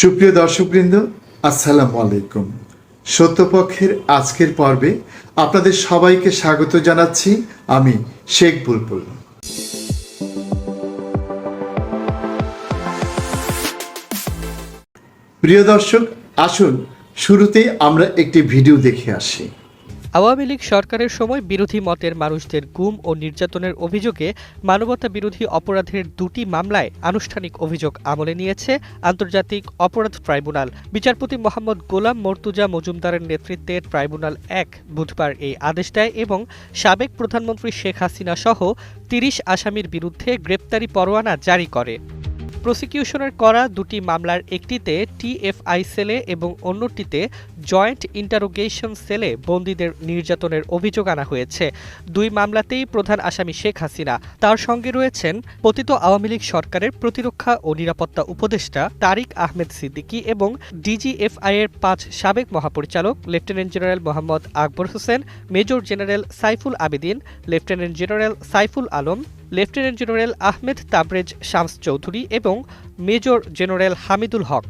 সুপ্রিয় দর্শকবৃন্দ, আসসালামু আলাইকুম। সত্যপক্ষের আজকের পর্বে আপনাদের সবাইকে স্বাগত জানাচ্ছি আমি শেখ বুলবুল। প্রিয় দর্শক, আসুন শুরুতেই আমরা একটি ভিডিও দেখে আসি। আওয়ামী লীগ সরকারের সময় বিরোধী মতের মানুষদের গুম ও নির্যাতনের অভিযোগে মানবতা বিরোধী অপরাধের দুটি মামলায় আনুষ্ঠানিক অভিযোগ আমলে নিয়েছে আন্তর্জাতিক অপরাধ ট্রাইব্যুনাল। বিচারপতি মোহাম্মদ গোলাম মর্তুজা মজুমদারের নেতৃত্বে ট্রাইব্যুনাল এক বুধবার এই আদেশ দেয় এবং সাবেক প্রধানমন্ত্রী শেখ হাসিনা সহ তিরিশ আসামির বিরুদ্ধে গ্রেপ্তারি পরোয়ানা জারি করে। প্রসিকিউশনের করা দুটি মামলার একটিতে টিএফআই সেলে এবং অন্যটিতে জয়েন্ট ইন্টারোগেশন সেলে বন্দীদের নির্যাতনের অভিযোগ আনা হয়েছে। দুই মামলাতেই প্রধান আসামি শেখ হাসিনা, তার সঙ্গে রয়েছেন পতিত আওয়ামী লীগ সরকারের প্রতিরক্ষা ও নিরাপত্তা উপদেষ্টা তারিক আহমেদ সিদ্দিকী এবং ডিজিএফআই এর পাঁচ সাবেক মহাপরিচালক, lieutenant general Mohammad Akbar Hossain, major general Saiful Abedin, lieutenant general Saiful Alam lieutenant general Ahmed Tabrez Shams Chowdhury এবং major general Hamidul Haque.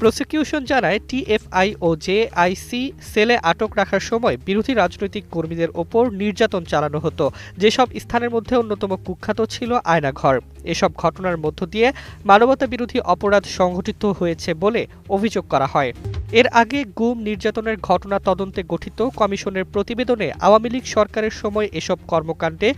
Prosecution জানায় টিএফআই ও জেআইসি সেলে আটক রাখার সময় বিরোধী রাজনৈতিক কর্মীদের ওপর নির্যাতন চালানো হতো। যেসব স্থানের মধ্যে অন্যতম কুখ্যাত ছিল আয়নাঘর। এসব ঘটনার মধ্য দিয়ে মানবতা বিরোধী অপরাধ সংঘটিত হয়েছে বলে অভিযোগ করা হয়। এর আগে গুম নির্যাতনের ঘটনা তদন্তে গঠিত কমিশনের প্রতিবেদনে আওয়ামী লীগ সরকারের সময় এসব কর্মকাণ্ডে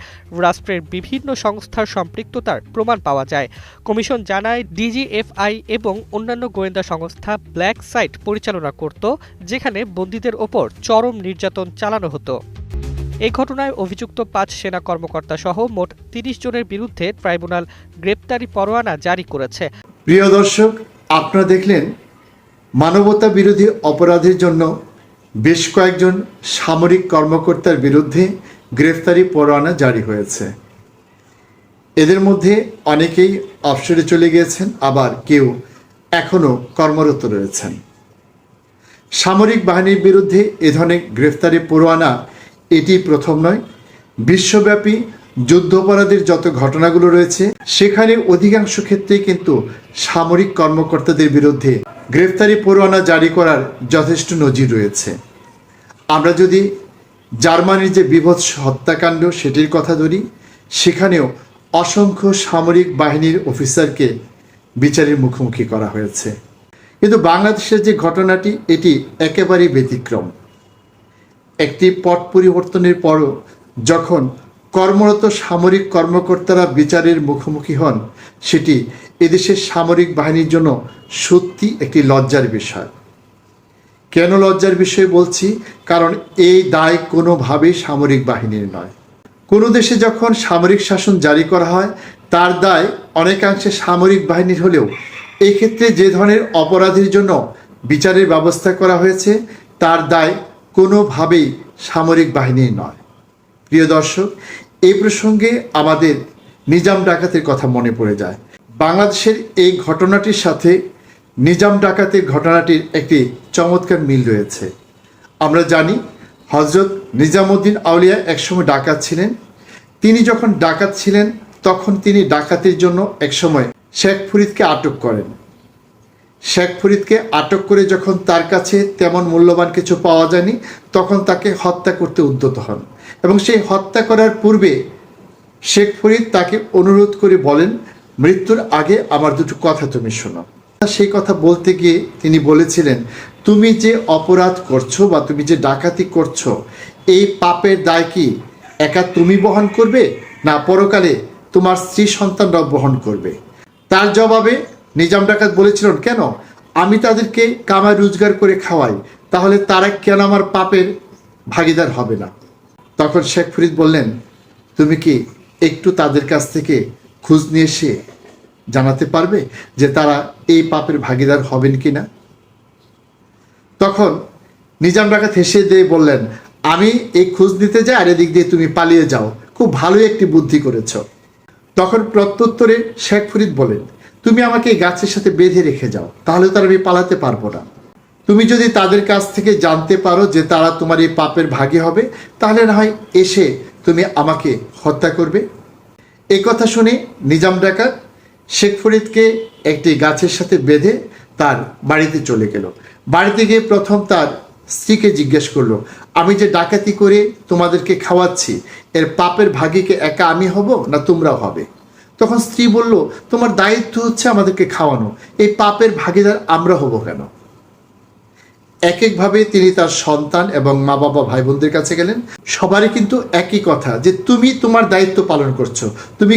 রাষ্ট্রের বিভিন্ন সংস্থার সম্পৃক্ততার প্রমাণ পাওয়া যায়। কমিশন জানায় ডিজিএফআই এবং অন্যান্য গোয়েন্দা সংস্থা ব্ল্যাক সাইট পরিচালনা করত, যেখানে বন্দীদের ওপর চরম নির্যাতন চালানো হতো। এই ঘটনায় অভিযুক্ত পাঁচ সেনা কর্মকর্তা সহ মোট তিরিশ জনের বিরুদ্ধে ট্রাইব্যুনাল গ্রেপ্তারি পরোয়ানা জারি করেছে। প্রিয় দর্শক, আপনারা দেখলেন, মানবতা বিরোধী অপরাধের জন্য বেশ কয়েকজন সামরিক কর্মকর্তার বিরুদ্ধে গ্রেফতারি পরোয়ানা জারি হয়েছে। এদের মধ্যে অনেকেই অবসরে চলে গিয়েছেন, আবার কেউ এখনও কর্মরত রয়েছেন। সামরিক বাহিনীর বিরুদ্ধে এ ধরনের গ্রেফতারি পরোয়ানা এটি প্রথম নয়। বিশ্বব্যাপী যুদ্ধাপরাধের যত ঘটনাগুলো রয়েছে, সেখানে অধিকাংশ ক্ষেত্রেই কিন্তু সামরিক কর্মকর্তাদের বিরুদ্ধে গ্রেফতারি পরোয়ানা জারি করার যথেষ্ট নজির রয়েছে। আমরা যদি জার্মানির যে বিভৎস হত্যাকাণ্ড সেটির কথা ধরি, সেখানেও অসংখ্য সামরিক বাহিনীর অফিসারকে বিচারের মুখোমুখি করা হয়েছে। কিন্তু বাংলাদেশের যে ঘটনাটি, এটি একেবারেই ব্যতিক্রম। একটি পট পরিবর্তনের পরও যখন কর্মরত সামরিক কর্মকর্তারা বিচারের মুখোমুখি হন, সেটি এদেশের সামরিক বাহিনীর জন্য সত্যি একটি লজ্জার বিষয়। কেন লজ্জার বিষয় বলছি? কারণ এই দায় কোনোভাবেই সামরিক বাহিনীর নয়। কোনো দেশে যখন সামরিক শাসন জারি করা হয় তার দায় অনেকাংশে সামরিক বাহিনীর হলেও। এই ক্ষেত্রে যে ধরনের অপরাধের জন্য বিচারের ব্যবস্থা করা হয়েছে, তার দায় কোনোভাবেই সামরিক বাহিনীর নয়। প্রিয় দর্শক এই প্রসঙ্গে আমাদের নিজাম ডাকাতের কথা মনে পড়ে যায়। বাংলাদেশের এই ঘটনাটির সাথে নিজাম ডাকাতের ঘটনাটির একটি চমৎকার মিল রয়েছে। আমরা জানি হজরত নিজামুদ্দিন আউলিয়া একসময় ডাকাত ছিলেন। তিনি যখন ডাকাত ছিলেন তখন তিনি ডাকাতির জন্য একসময় শেখ ফরিদকে আটক করেন। শেখ ফরিদকে আটক করে যখন তার কাছে তেমন মূল্যবান কিছু পাওয়া যায়নি, তখন তাকে হত্যা করতে উদ্যত হন এবং সেই হত্যা করার পূর্বে শেখ ফরিদ তাকে অনুরোধ করে বলেন, মৃত্যুর আগে আমার দুটো কথা তুমি শোনো। সেই কথা বলতে গিয়ে তিনি বলেছিলেন, তুমি যে অপরাধ করছ বা তুমি যে ডাকাতি করছ, এই পাপের দায় কি একা তুমি বহন করবে না পরকালে তোমার স্ত্রী সন্তানরাও বহন করবে। তার জবাবে নিজাম ডাকাত বলেছিলেন, কেন? আমি তাদেরকে কামায় রোজগার করে খাওয়াই, তাহলে তারা কেন আমার পাপের ভাগিদার হবে না? তখন শেখ ফরিদ বললেন, তুমি কি একটু তাদের কাছ থেকে খোঁজ নিয়ে এসে জানাতে পারবে যে তারা এই পাপের ভাগিদার হবেন কি না তখন নিজাম ডাকাত হেসে দিয়ে বললেন, আমি এই খোঁজ নিতে যাই আর এদিক দিয়ে তুমি পালিয়ে যাও। খুব ভালো একটি বুদ্ধি করেছ। তখন প্রত্যুত্তরে শেখ ফরিদ বলেন, তুমি আমাকে এই গাছের সাথে বেঁধে রেখে যাও, তাহলে তো আমি পালাতে পারব না। তুমি যদি তাদের কাছ থেকে জানতে পারো যে তারা তোমার এই পাপের ভাগে হবে, তাহলে না হয় এসে তুমি আমাকে হত্যা করবে। এই কথা শুনে নিজাম ডাকাত শেখ ফরিদকে একটি গাছের সাথে বেঁধে তার বাড়িতে চলে গেল। বাড়িতে গিয়ে প্রথম তার স্ত্রীকে জিজ্ঞেস করল, আমি যে ডাকাতি করে তোমাদেরকে খাওয়াচ্ছি, এর পাপের ভাগিকে একা আমি হব না তোমরাও হবে? তখন স্ত্রী বলল, তোমার দায়িত্ব হচ্ছে আমাদেরকে খাওয়ানো, এই পাপের ভাগিদার আমরা হব কেন? এক একভাবে তিনি তার সন্তান এবং মা বাবা ভাই বোনদের কাছে গেলেন। সবারই কিন্তু একই কথা, যে তুমি তোমার দায়িত্ব পালন করছ। তুমি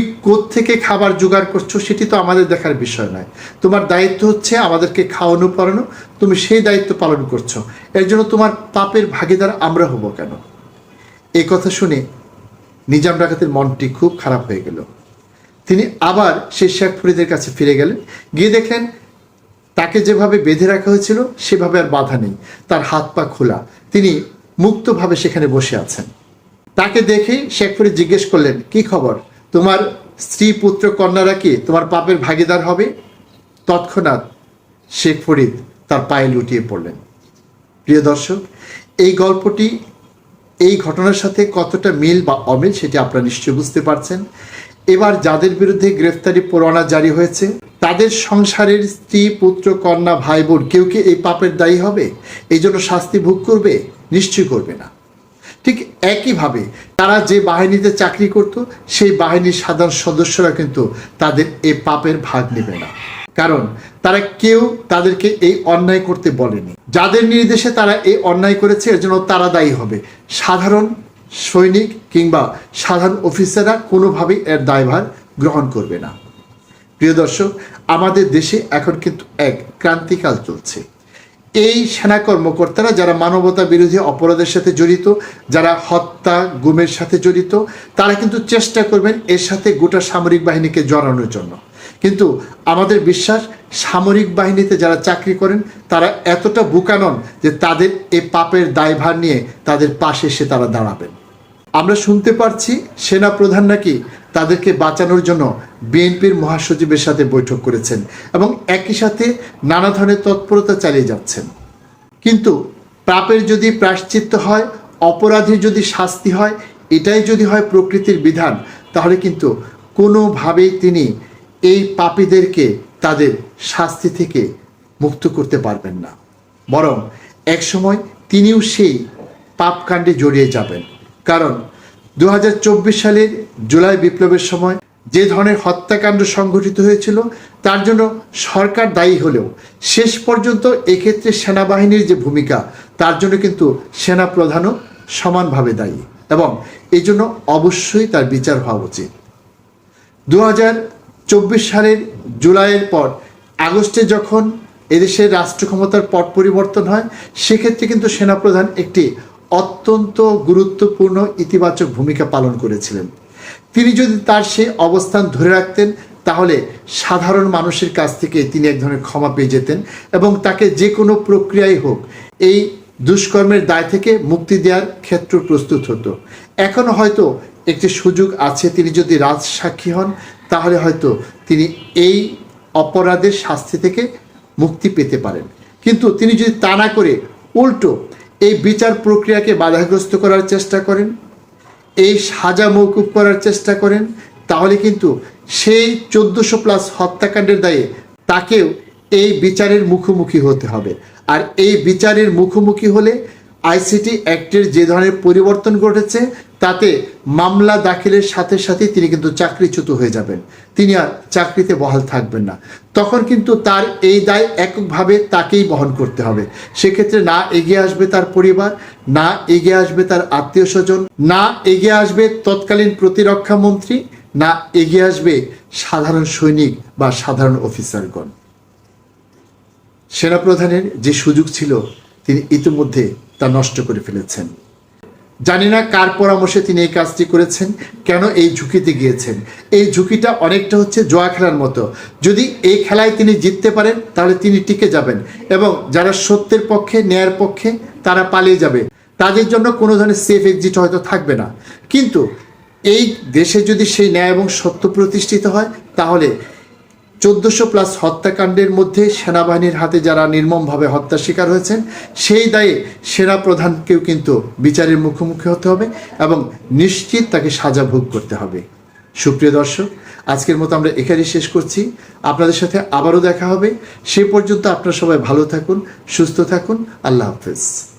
থেকে খাবার জোগাড় করছ সেটি তো আমাদের দেখার বিষয় নয়। তোমার দায়িত্ব হচ্ছে আমাদেরকে খাওয়ানো, পড়ানো। তুমি সেই দায়িত্ব পালন করছ। এর জন্য তোমার পাপের ভাগিদার আমরা হব কেন? এই কথা শুনে নিজাম ডাকাতের মনটি খুব খারাপ হয়ে গেল। তিনি আবার সেই শেখ ফরিদের কাছে ফিরে গেলেন। গিয়ে দেখলেন তাকে যেভাবে বেঁধে রাখা হয়েছিল, সেভাবে আর বাধা নেই। তার হাত পা খোলা। তিনি মুক্তভাবে সেখানে বসে আছেন। তাকে দেখেই শেখ ফরিদ জিজ্ঞেস করলেন, কি খবর? তোমার স্ত্রী পুত্র কন্যারা কি তোমার পাপের ভাগিদার হবে? তৎক্ষণাৎ শেখ ফরিদ তার পায়ে লুটিয়ে পড়লেন। প্রিয় দর্শক, এই গল্পটি, এই ঘটনার সাথে কতটা মিল বা অমিল, সেটি আপনারা নিশ্চয়ই বুঝতে পারছেন। এবার যাদের বিরুদ্ধে গ্রেফতারি পরোয়ানা জারি হয়েছে, তাদের সংসারের স্ত্রী, পুত্র, কন্যা ভাই বোন কেউ কি এই পাপের দায়ী হবে? এই জন্য শাস্তি ভোগ করবে? নিশ্চয়ই করবে না। ঠিক একইভাবে তারা যে বাহিনীতে চাকরি করত, সেই বাহিনীর সাধারণ সদস্যরা কিন্তু তাদের এই পাপের ভাগ নেবে না। কারণ তারা কেউ তাদেরকে এই অন্যায় করতে বলেনি। যাদের নির্দেশে তারা এই অন্যায় করেছে, এর জন্য তারা দায়ী হবে। সাধারণ সৈনিক কিংবা সাধারণ অফিসাররা কোনোভাবেই এর দায়ভার গ্রহণ করবে না। প্রিয় দর্শক, আমাদের দেশে এখন কিন্তু এক ক্রান্তিকাল চলছে। এই সেনা কর্মকর্তারা যারা মানবতা বিরোধী অপরাধের সাথে জড়িত, যারা হত্যা, গুমের সাথে জড়িত, তারা কিন্তু চেষ্টা করবেন এর সাথে গোটা সামরিক বাহিনীকে জড়ানোর জন্য। কিন্তু আমাদের বিশ্বাস সামরিক বাহিনীতে যারা চাকরি করেন, তারা এতটা বুকানন যে তাদের এই পাপের দায়ভার নিয়ে তাদের পাশে এসে তারা দাঁড়াবেন। আমরা শুনতে পারছি সেনা প্রধান নাকি তাদেরকে বাঁচানোর জন্য বিএনপির মহাসচিবের সাথে বৈঠক করেছেন এবং একই সাথে নানা ধরনের তৎপরতা চালিয়ে যাচ্ছেন। কিন্তু পাপের যদি প্রায়শ্চিত্ত হয়, অপরাধীর যদি শাস্তি হয়, এটাই যদি হয় প্রকৃতির বিধান, তাহলে কিন্তু কোনোভাবেই তিনি এই পাপীদেরকে তাদের শাস্তি থেকে মুক্ত করতে পারবেন না। বরং একসময় তিনিও সেই পাপকাণ্ডে জড়িয়ে যাবেন। কারণ দু হাজার চব্বিশ সালের জুলাই বিপ্লবের সময় যে ধরনের হত্যাকাণ্ড সংঘটিত হয়েছিল, তার জন্য সরকার দায়ী হলেও শেষ পর্যন্ত এক্ষেত্রে সেনাবাহিনীর যে ভূমিকা, তার জন্য কিন্তু সেনা প্রধানও সমানভাবে দায়ী এবং এই জন্য অবশ্যই তার বিচার হওয়া উচিত। দু সালের জুলাইয়ের পর, আগস্টে যখন এদেশের রাষ্ট্র ক্ষমতার পট পরিবর্তন হয়, সেক্ষেত্রে কিন্তু সেনাপ্রধান একটি অত্যন্ত গুরুত্বপূর্ণ ইতিবাচক ভূমিকা পালন করেছিলেন। তিনি যদি তার সেই অবস্থান ধরে রাখতেন, তাহলে সাধারণ মানুষের কাছ থেকে তিনি এক ধরনের ক্ষমা পেয়ে যেতেন এবং তাকে যে কোনো প্রক্রিয়াই হোক, এই দুষ্কর্মের দায় থেকে মুক্তি দেওয়ার ক্ষেত্র প্রস্তুত হতো। এখনও হয়তো একটি সুযোগ আছে, তিনি যদি রাজসাক্ষী হন তাহলে হয়তো তিনি এই অপরাধের শাস্তি থেকে মুক্তি পেতে পারেন। কিন্তু তিনি যদি তা না করে উল্টো এই বিচার প্রক্রিয়াকে বাধাগ্রস্ত করার চেষ্টা করেন, এই সাজা মৌকুব করার চেষ্টা করেন, তাহলে কিন্তু সেই চোদ্দোশো প্লাস হত্যাকাণ্ডের দায়ে তাকেও এই বিচারের মুখোমুখি হতে হবে। আর এই বিচারের মুখোমুখি হলে আইসিটি অ্যাক্টের যে ধরনের পরিবর্তন ঘটেছে, তাতে মামলা দাখিলের সাথে সাথে তিনি কিন্তু চাকরিচ্যুত হয়ে যাবেন। তিনি আর চাকরিতে বহাল থাকবেন না। তখন কিন্তু তার এই দায় এককভাবে তাকেই বহন করতে হবে। সেক্ষেত্রে না এগিয়ে আসবে তার পরিবার, না এগিয়ে আসবে তার আত্মীয় স্বজন না এগিয়ে আসবে তৎকালীন প্রতিরক্ষা মন্ত্রী না এগিয়ে আসবে সাধারণ সৈনিক বা সাধারণ অফিসারগণ। সেনাপ্রধানের যে সুযোগ ছিল, তিনি ইতিমধ্যে তা নষ্ট করে ফেলেছেন। জানি না কার পরামর্শে তিনি এই কাজটি করেছেন, কেন এই ঝুঁকিতে গিয়েছেন। এই ঝুঁকিটা অনেকটা হচ্ছে জোয়া খেলার মতো। যদি এই খেলায় তিনি জিততে পারেন, তাহলে তিনি টিকে যাবেন এবং যারা সত্যের পক্ষে, ন্যায়ের পক্ষে, তারা পালিয়ে যাবে। তাদের জন্য কোনো ধরনের সেফ এক্সিট হয়তো থাকবে না। কিন্তু এই দেশে যদি সেই ন্যায় এবং সত্য প্রতিষ্ঠিত হয়, তাহলে চোদ্দোশো প্লাস হত্যাকাণ্ডের মধ্যে সেনাবাহিনীর হাতে যারা নির্মমভাবে হত্যার শিকার হয়েছেন, সেই দায়ে সেনা প্রধানকেও কিন্তু বিচারের মুখোমুখি হতে হবে এবং নিশ্চিত তাকে সাজা ভোগ করতে হবে। সুপ্রিয় দর্শক, আজকের মতো আমরা এখানেই শেষ করছি। আপনাদের সাথে আবারও দেখা হবে। সে পর্যন্ত আপনারা সবাই ভালো থাকুন, সুস্থ থাকুন। আল্লাহ হাফেজ।